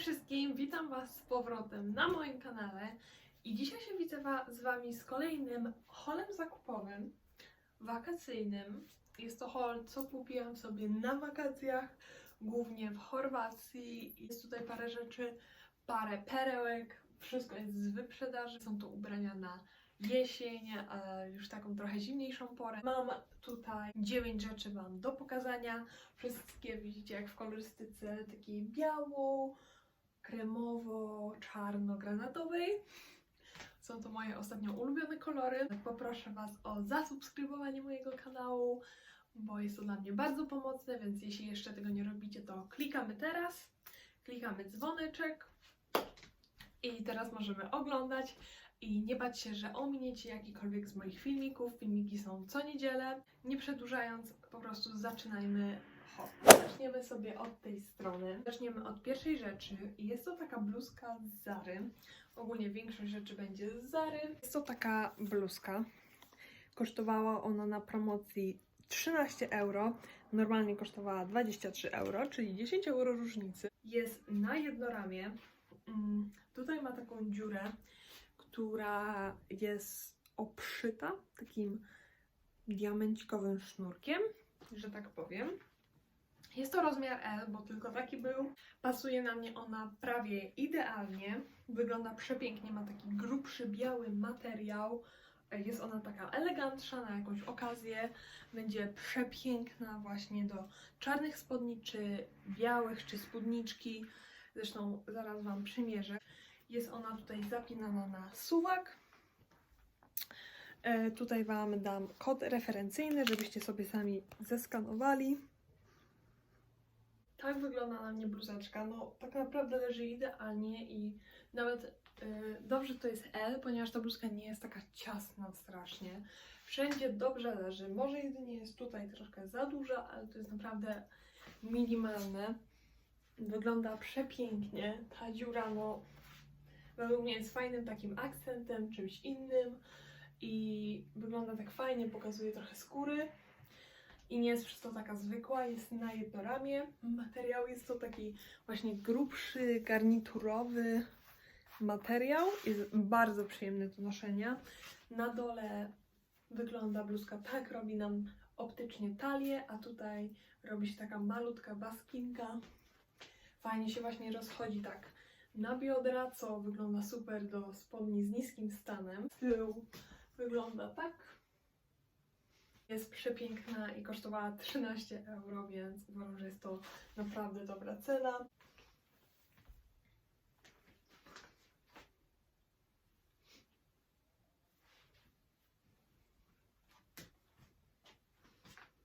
wszystkim, witam Was z powrotem na moim kanale i dzisiaj się widzę z Wami z kolejnym holem zakupowym, wakacyjnym. Jest to hol, co kupiłam sobie na wakacjach, głównie w Chorwacji. Jest tutaj parę rzeczy, parę perełek, wszystko jest z wyprzedaży. Są to ubrania na jesień, już taką trochę zimniejszą porę. Mam tutaj 9 rzeczy Wam do pokazania. Wszystkie widzicie jak w kolorystyce takiej biało, kremowo, czarno-granatowej. Są to moje ostatnio ulubione kolory. Poproszę Was o zasubskrybowanie mojego kanału, bo jest to dla mnie bardzo pomocne, więc jeśli jeszcze tego nie robicie, to klikamy teraz, klikamy dzwoneczek i teraz możemy oglądać i nie bać się, że ominiecie jakikolwiek z moich filmików. Filmiki są co niedzielę. Nie przedłużając, po prostu zaczynajmy Zaczniemy sobie od tej strony. Zaczniemy od pierwszej rzeczy. Jest to taka bluzka z Zary. Ogólnie większość rzeczy będzie z Zary. Jest to taka bluzka. Kosztowała ona na promocji 13 euro. Normalnie kosztowała 23 euro, czyli 10 euro różnicy. Jest na jedno ramię. Mm, Tutaj ma taką dziurę, która jest obszyta takim diamencikowym sznurkiem, że tak powiem. Jest to rozmiar L, bo tylko taki był. Pasuje na mnie ona prawie idealnie. Wygląda przepięknie, ma taki grubszy, biały materiał. Jest ona taka elegantsza na jakąś okazję. Będzie przepiękna właśnie do czarnych spodni, czy białych, czy spódniczki. Zresztą zaraz Wam przymierzę. Jest ona tutaj zapinana na suwak. E, tutaj Wam dam kod referencyjny, żebyście sobie sami zeskanowali. Tak wygląda na mnie bluzeczka. No, tak naprawdę leży idealnie i nawet y, dobrze to jest L, ponieważ ta bluzka nie jest taka ciasna strasznie. Wszędzie dobrze leży. Może jedynie jest tutaj troszkę za duża, ale to jest naprawdę minimalne. Wygląda przepięknie. Ta dziura, no, według mnie jest fajnym takim akcentem, czymś innym i wygląda tak fajnie, pokazuje trochę skóry i nie jest przez to taka zwykła, jest na jedno ramię. Materiał jest to taki właśnie grubszy, garniturowy materiał, jest bardzo przyjemny do noszenia. Na dole wygląda bluzka tak, robi nam optycznie talię, a tutaj robi się taka malutka baskinka. Fajnie się właśnie rozchodzi tak na biodra, co wygląda super do spodni z niskim stanem. Tył wygląda tak. Jest przepiękna i kosztowała 13 euro, więc uważam, że jest to naprawdę dobra cena.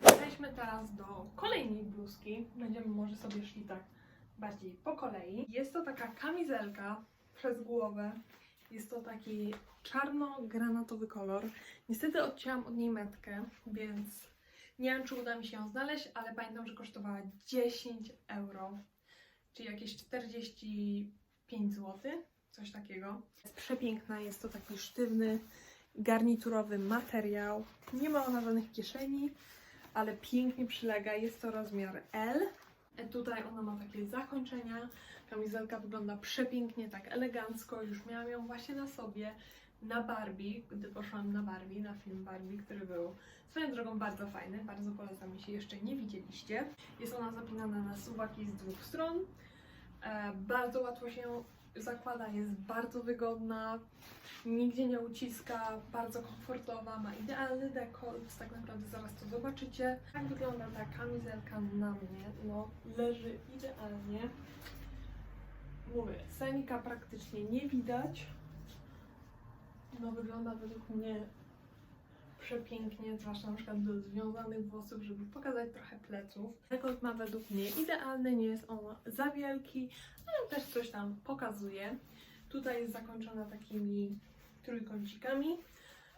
Przejdźmy teraz do kolejnej bluzki. Będziemy może sobie szli tak bardziej po kolei. Jest to taka kamizelka przez głowę. Jest to taki czarno-granatowy kolor. Niestety odcięłam od niej metkę, więc nie wiem, czy uda mi się ją znaleźć, ale pamiętam, że kosztowała 10 euro, czyli jakieś 45 zł, coś takiego. Jest przepiękna, jest to taki sztywny, garniturowy materiał. Nie ma ona żadnych kieszeni, ale pięknie przylega. Jest to rozmiar L. Tutaj ona ma takie zakończenia. Kamizelka wygląda przepięknie, tak elegancko. Już miałam ją właśnie na sobie na Barbie, gdy poszłam na Barbie, na film Barbie, który był swoją drogą bardzo fajny. Bardzo polecam, jeśli jeszcze nie widzieliście. Jest ona zapinana na suwaki z dwóch stron. E, bardzo łatwo się zakłada, jest bardzo wygodna, nigdzie nie uciska, bardzo komfortowa, ma idealny dekolt, tak naprawdę zaraz to zobaczycie. Jak wygląda ta kamizelka na mnie? No, leży idealnie. Mówię, senika praktycznie nie widać. No, wygląda według mnie przepięknie, zwłaszcza na przykład do związanych włosów, żeby pokazać trochę pleców. Dekolt ma według mnie idealny, nie jest on za wielki, ale też coś tam pokazuje. Tutaj jest zakończona takimi trójkącikami.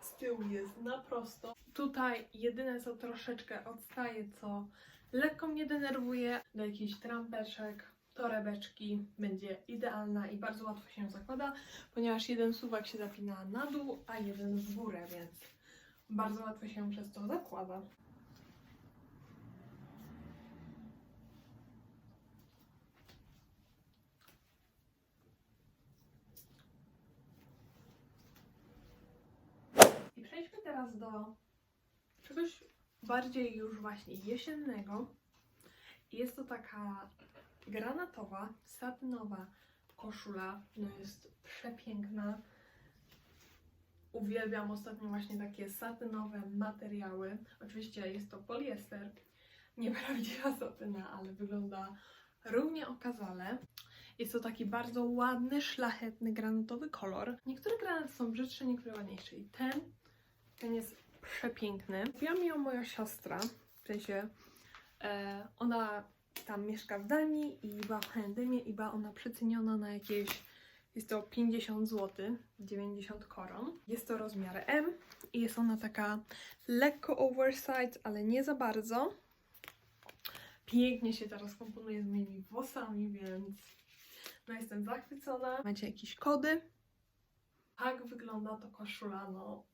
Z tyłu jest na prosto. Tutaj jedyne co troszeczkę odstaje, co lekko mnie denerwuje, do jakichś trampeczek, torebeczki będzie idealna i bardzo łatwo się zakłada, ponieważ jeden suwak się zapina na dół, a jeden w górę, więc bardzo łatwo się przez to zakłada. I przejdźmy teraz do czegoś bardziej już właśnie jesiennego. Jest to taka granatowa, satynowa koszula. No jest przepiękna Uwielbiam ostatnio właśnie takie satynowe materiały. Oczywiście jest to poliester, nieprawdziwa satyna, ale wygląda równie okazale. Jest to taki bardzo ładny, szlachetny, granatowy kolor. Niektóre granaty są brzydsze, niektóre ładniejsze. I ten, ten jest przepiękny. Kupiła mi ją moja siostra, w sensie e, ona tam mieszka w Danii i była w H&M i była ona przeceniona na jakieś, jest to 50 zł, 90 koron. Jest to rozmiar M i jest ona taka lekko oversize, ale nie za bardzo. Pięknie się teraz komponuje z moimi włosami, więc no jestem zachwycona. Macie jakieś kody? Tak wygląda to koszula, no.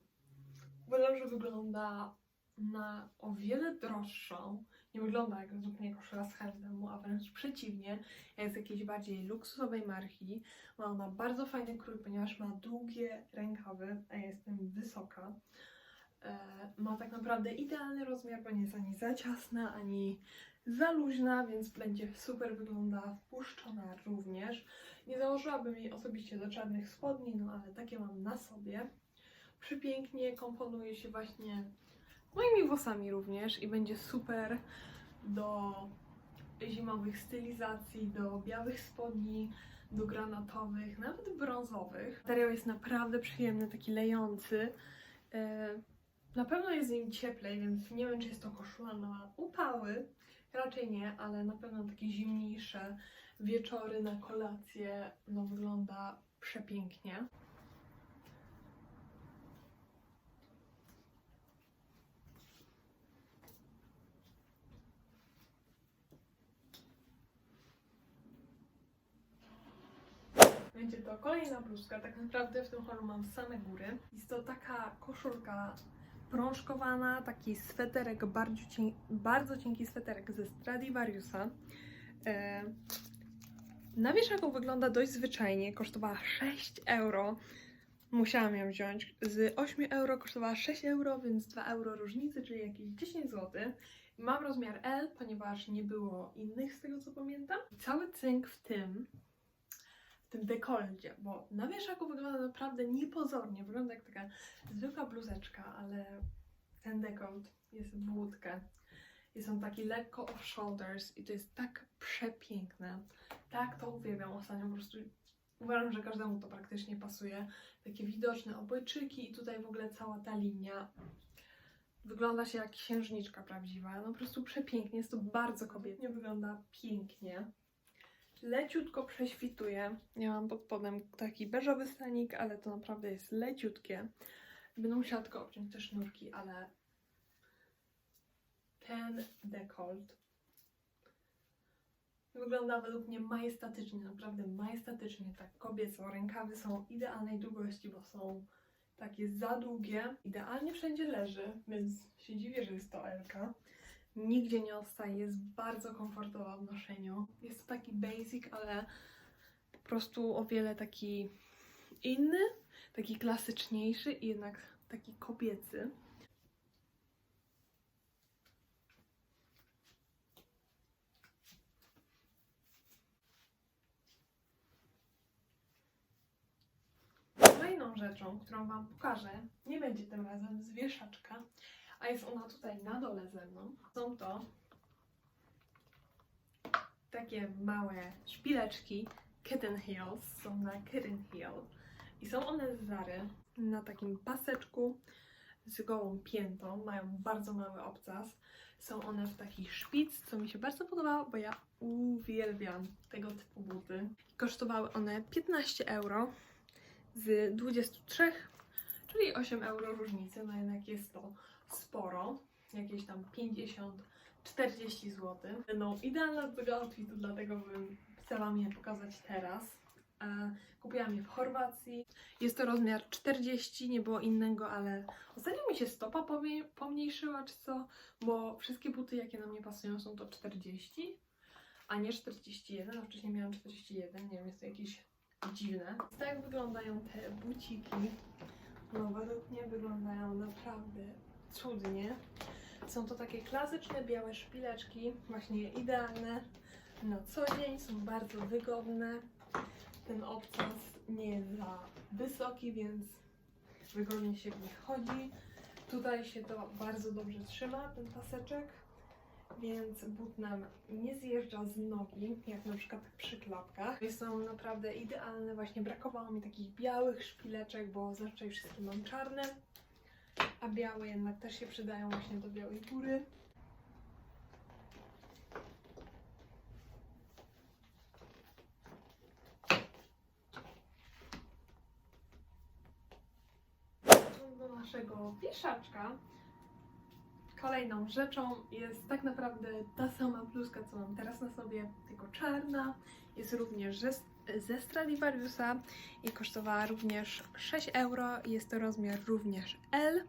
Uważam, że wygląda na o wiele droższą. Nie wygląda jak zupełnie koszula z H&M, a wręcz przeciwnie. Jest z jakiejś bardziej luksusowej marki. Ma ona bardzo fajny krój, ponieważ ma długie rękawy, a ja jestem wysoka. E, ma tak naprawdę idealny rozmiar, bo nie jest ani za ciasna, ani za luźna, więc będzie super wygląda wpuszczona również. Nie założyłabym jej osobiście do czarnych spodni, no ale takie mam na sobie. Przepięknie komponuje się właśnie moimi włosami również i będzie super do zimowych stylizacji, do białych spodni, do granatowych, nawet brązowych. Materiał jest naprawdę przyjemny, taki lejący. E, Na pewno jest z nim cieplej, więc nie wiem, czy jest to koszula na upały. Raczej nie, ale na pewno takie zimniejsze wieczory na kolację no wygląda przepięknie. Będzie to kolejna bluzka, tak naprawdę w tym holu mam same góry. Jest to taka koszulka prążkowana, taki sweterek, bardzo, cien, bardzo cienki sweterek ze Stradivariusa. E, na wieszaku wygląda dość zwyczajnie, kosztowała 6 euro. Musiałam ją wziąć. Z 8 euro kosztowała 6 euro, więc 2 euro różnicy, czyli jakieś 10 zł. Mam rozmiar L, ponieważ nie było innych z tego co pamiętam. Cały cynk w tym, tym dekolcie, bo na wieszaku wygląda naprawdę niepozornie. Wygląda jak taka zwykła bluzeczka, ale ten dekolt jest w łódkę. Jest on taki lekko off shoulders i to jest tak przepiękne. Tak to uwielbiam ostatnio, po prostu uważam, że każdemu to praktycznie pasuje. Takie widoczne obojczyki i tutaj w ogóle cała ta linia. Wygląda się jak księżniczka prawdziwa. No po prostu przepięknie, jest to bardzo kobietnie, wygląda pięknie. Leciutko prześwituje. Ja mam pod spodem taki beżowy stanik, ale to naprawdę jest leciutkie. Będę musiała tylko obciąć te sznurki, ale ten dekolt wygląda według mnie majestatycznie, naprawdę majestatycznie, tak kobieco. Rękawy są idealnej długości, bo są takie za długie. Idealnie wszędzie leży, więc się dziwię, że jest to Elka. Nigdzie nie odstaje, jest bardzo komfortowa w noszeniu. Jest to taki basic, ale po prostu o wiele taki inny, taki klasyczniejszy i jednak taki kobiecy. Kolejną rzeczą, którą Wam pokażę, nie będzie tym razem z wieszaczka, a jest ona tutaj na dole ze mną. Są to takie małe szpileczki Kitten Heels, są na Kitten Heel i są one z Zary na takim paseczku z gołą piętą, mają bardzo mały obcas. Są one w takich szpic, co mi się bardzo podobało, bo ja uwielbiam tego typu buty. Kosztowały one 15 euro z 23, czyli 8 euro różnicy, no jednak jest to sporo, jakieś tam 50-40 zł. Będą idealne do tego outfitu, dlatego bym chciała Wam je pokazać teraz. E, Kupiłam je w Chorwacji. Jest to rozmiar 40, nie było innego, ale ostatnio mi się stopa pomniejszyła, czy co, bo wszystkie buty, jakie na mnie pasują, są to 40, a nie 41, a wcześniej miałam 41, nie wiem, jest to jakieś dziwne. Tak wyglądają te buciki. No według mnie wyglądają naprawdę cudnie. Są to takie klasyczne białe szpileczki, właśnie idealne na co dzień, są bardzo wygodne. Ten obcas nie jest za wysoki, więc wygodnie się w nich chodzi. Tutaj się to bardzo dobrze trzyma, ten paseczek, więc but nam nie zjeżdża z nogi, jak na przykład przy klapkach. Są naprawdę idealne, właśnie brakowało mi takich białych szpileczek, bo zazwyczaj wszystkie mam czarne, a białe jednak też się przydają właśnie do białej góry. do naszego wieszaczka. Kolejną rzeczą jest tak naprawdę ta sama bluzka, co mam teraz na sobie, tylko czarna. Jest również ze, ze Stradivariusa i kosztowała również 6 euro. Jest to rozmiar również L.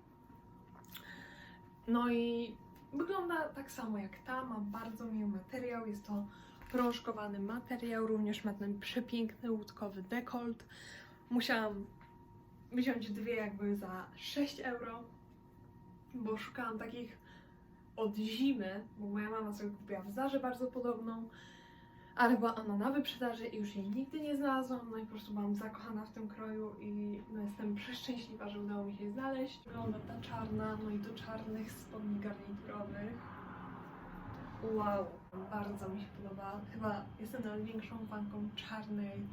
No i wygląda tak samo jak ta, ma bardzo miły materiał. Jest to prążkowany materiał, również ma ten przepiękny łódkowy dekolt. Musiałam wziąć dwie jakby za 6 euro, bo szukałam takich od zimy, bo moja mama sobie kupiła w Zarze bardzo podobną, ale była ona na wyprzedaży i już jej nigdy nie znalazłam, no i po prostu byłam zakochana w tym kroju i no, jestem przeszczęśliwa, że udało mi się znaleźć. Wygląda ta czarna, no i do czarnych spodni garniturowych. Wow, bardzo mi się podoba. Chyba jestem największą fanką czarnej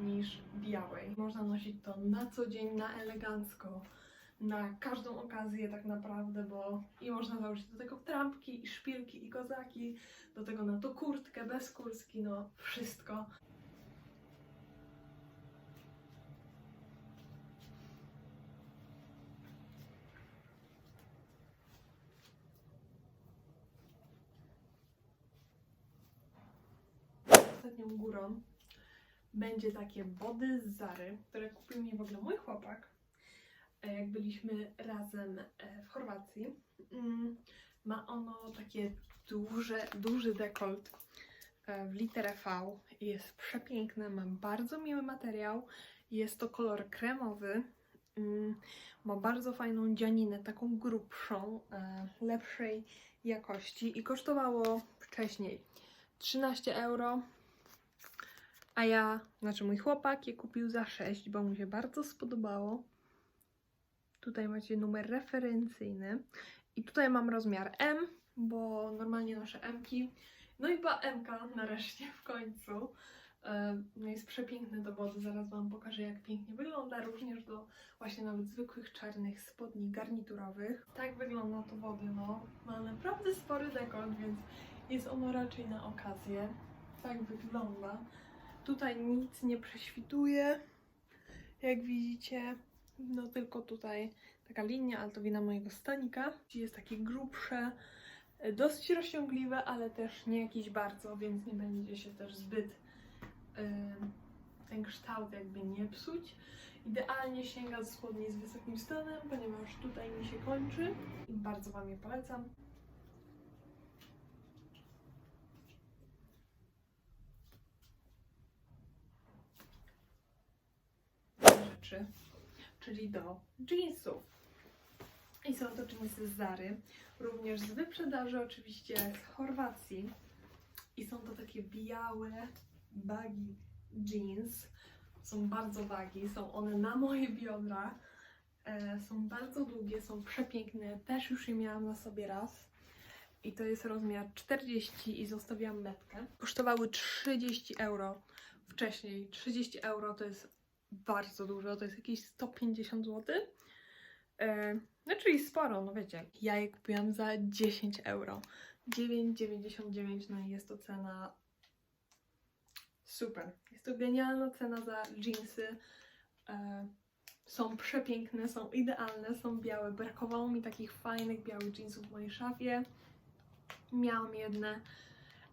niż białej. Można nosić to na co dzień, na elegancko, na każdą okazję tak naprawdę, bo i można założyć do tego trampki, i szpilki, i kozaki, do tego na to kurtkę, bez kurski, no wszystko. Ostatnią górą będzie takie body z Zary, które kupił mi w ogóle mój chłopak, jak byliśmy razem e, w Chorwacji. Mm, Ma ono takie duże, duży dekolt e, w literę V. Jest przepiękne, ma bardzo miły materiał. Jest to kolor kremowy. Mm, Ma bardzo fajną dzianinę, taką grubszą, e, lepszej jakości i kosztowało wcześniej 13 euro. A ja, znaczy mój chłopak je kupił za 6, bo mu się bardzo spodobało. Tutaj macie numer referencyjny. I tutaj mam rozmiar M, bo normalnie noszę M-ki. No i była M-ka nareszcie w końcu. E, No jest przepiękny do wody, zaraz Wam pokażę jak pięknie wygląda, również do właśnie nawet zwykłych czarnych spodni garniturowych. Tak wygląda to wody, no. Ma naprawdę spory dekolt, więc jest ono raczej na okazję. Tak wygląda. Tutaj nic nie prześwituje, jak widzicie. No tylko tutaj taka linia, ale to wina mojego stanika. Jest takie grubsze, dosyć rozciągliwe, ale też nie jakiś bardzo, więc nie będzie się też zbyt e, ten kształt jakby nie psuć. Idealnie sięga ze spodni z wysokim stanem, ponieważ tutaj mi się kończy i bardzo Wam je polecam. rzeczy, czyli do jeansów. I są to jeansy z Zary, również z wyprzedaży oczywiście z Chorwacji. I są to takie białe, baggy jeans. Są bardzo wagi, są one na moje biodra. E, są bardzo długie, są przepiękne. Też już je miałam na sobie raz. I to jest rozmiar 40 i zostawiłam metkę. Kosztowały 30 euro wcześniej. 30 euro to jest bardzo dużo, to jest jakieś 150 zł. E, no czyli sporo, no wiecie. Ja je kupiłam za 10 euro. 9,99, no i jest to cena super. Jest to genialna cena za jeansy. E, są przepiękne, są idealne, są białe. Brakowało mi takich fajnych białych jeansów w mojej szafie. Miałam jedne,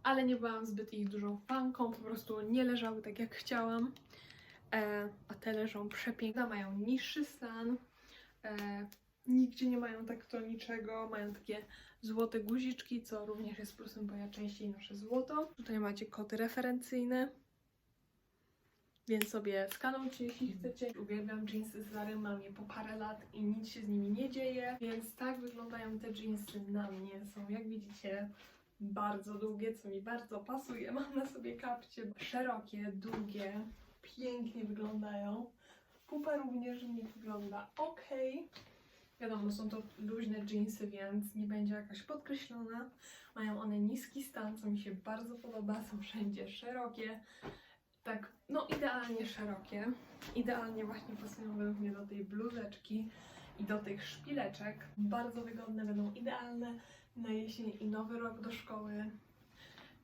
ale nie byłam zbyt ich dużą fanką, po prostu nie leżały tak jak chciałam. E, a te leżą przepiękne, mają niższy stan, e, nigdzie nie mają tak to niczego, mają takie złote guziczki, co również jest plusem, bo ja częściej noszę złoto. Tutaj macie kody referencyjne, Więc sobie skanujcie, jeśli chcecie. Uwielbiam jeansy z Zary, mam je po parę lat i nic się z nimi nie dzieje. Więc tak wyglądają te jeansy na mnie. Są, jak widzicie, bardzo długie, co mi bardzo pasuje. Mam na sobie kapcie szerokie, długie, pięknie wyglądają. Pupa również w nich wygląda ok. Wiadomo, są to luźne jeansy, więc nie będzie jakaś podkreślona. Mają one niski stan, co mi się bardzo podoba. Są wszędzie szerokie. Tak, no idealnie szerokie. Idealnie właśnie pasują według mnie do tej bluzeczki i do tych szpileczek. Bardzo wygodne, będą idealne na jesień i nowy rok do szkoły.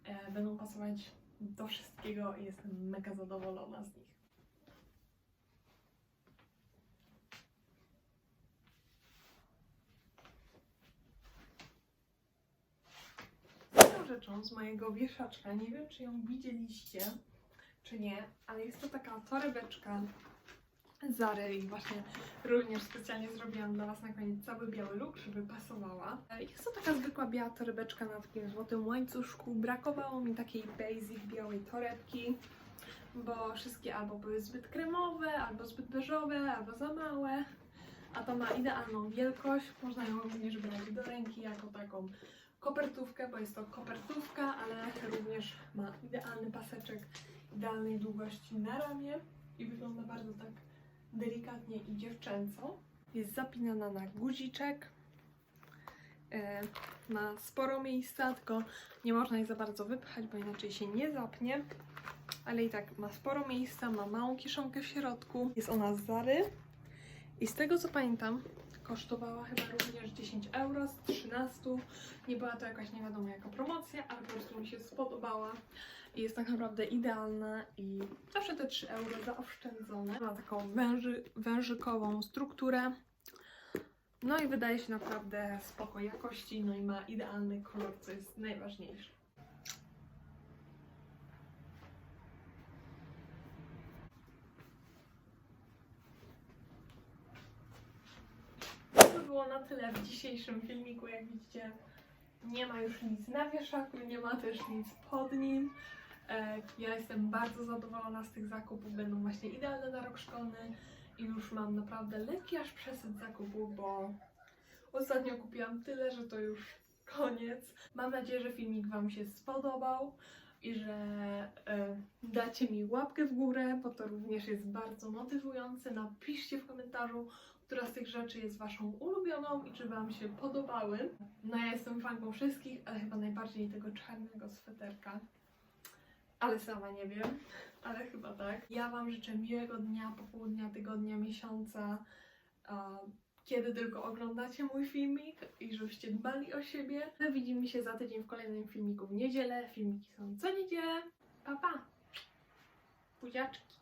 E, będą pasować do wszystkiego i jestem mega zadowolona z nich. Kolejną rzeczą z mojego wieszaczka, nie wiem czy ją widzieliście, czy nie, ale jest to taka torebeczka Zary i właśnie również specjalnie zrobiłam dla Was na koniec cały biały look, żeby pasowała. Jest to taka zwykła biała torebeczka na takim złotym łańcuszku. Brakowało mi takiej basic białej torebki, bo wszystkie albo były zbyt kremowe, albo zbyt beżowe, albo za małe. A to ma idealną wielkość, można ją również brać do ręki jako taką kopertówkę, bo jest to kopertówka, ale również ma idealny paseczek idealnej długości na ramię i wygląda bardzo tak delikatnie i dziewczęco. Jest zapinana na guziczek. E, ma sporo miejsca, tylko nie można jej za bardzo wypchać, bo inaczej się nie zapnie. Ale i tak ma sporo miejsca, ma małą kieszonkę w środku. Jest ona z Zary. I z tego co pamiętam, kosztowała chyba również 10 euro z 13. Nie była to jakaś nie wiadomo jaka promocja, ale po prostu mi się spodobała. I jest tak naprawdę idealna i zawsze te 3 euro zaoszczędzone. Ma taką węży, wężykową strukturę. No i wydaje się naprawdę spoko jakości, no i ma idealny kolor, co jest najważniejsze. To by było na tyle w dzisiejszym filmiku. Jak widzicie, nie ma już nic na wieszaku, nie ma też nic pod nim. E, Ja jestem bardzo zadowolona z tych zakupów, będą właśnie idealne na rok szkolny i już mam naprawdę lekki aż przesyt zakupów, bo ostatnio kupiłam tyle, że to już koniec. Mam nadzieję, że filmik Wam się spodobał i że e, dacie mi łapkę w górę, bo to również jest bardzo motywujące. Napiszcie w komentarzu, która z tych rzeczy jest Waszą ulubioną i czy Wam się podobały. No ja jestem fanką wszystkich, ale chyba najbardziej tego czarnego sweterka. Ale sama nie wiem, ale chyba tak. Ja Wam życzę miłego dnia, popołudnia, tygodnia, miesiąca, kiedy tylko oglądacie mój filmik i żebyście dbali o siebie. No, widzimy się za tydzień w kolejnym filmiku w niedzielę. Filmiki są co niedzielę. Pa, pa! Buziaczki!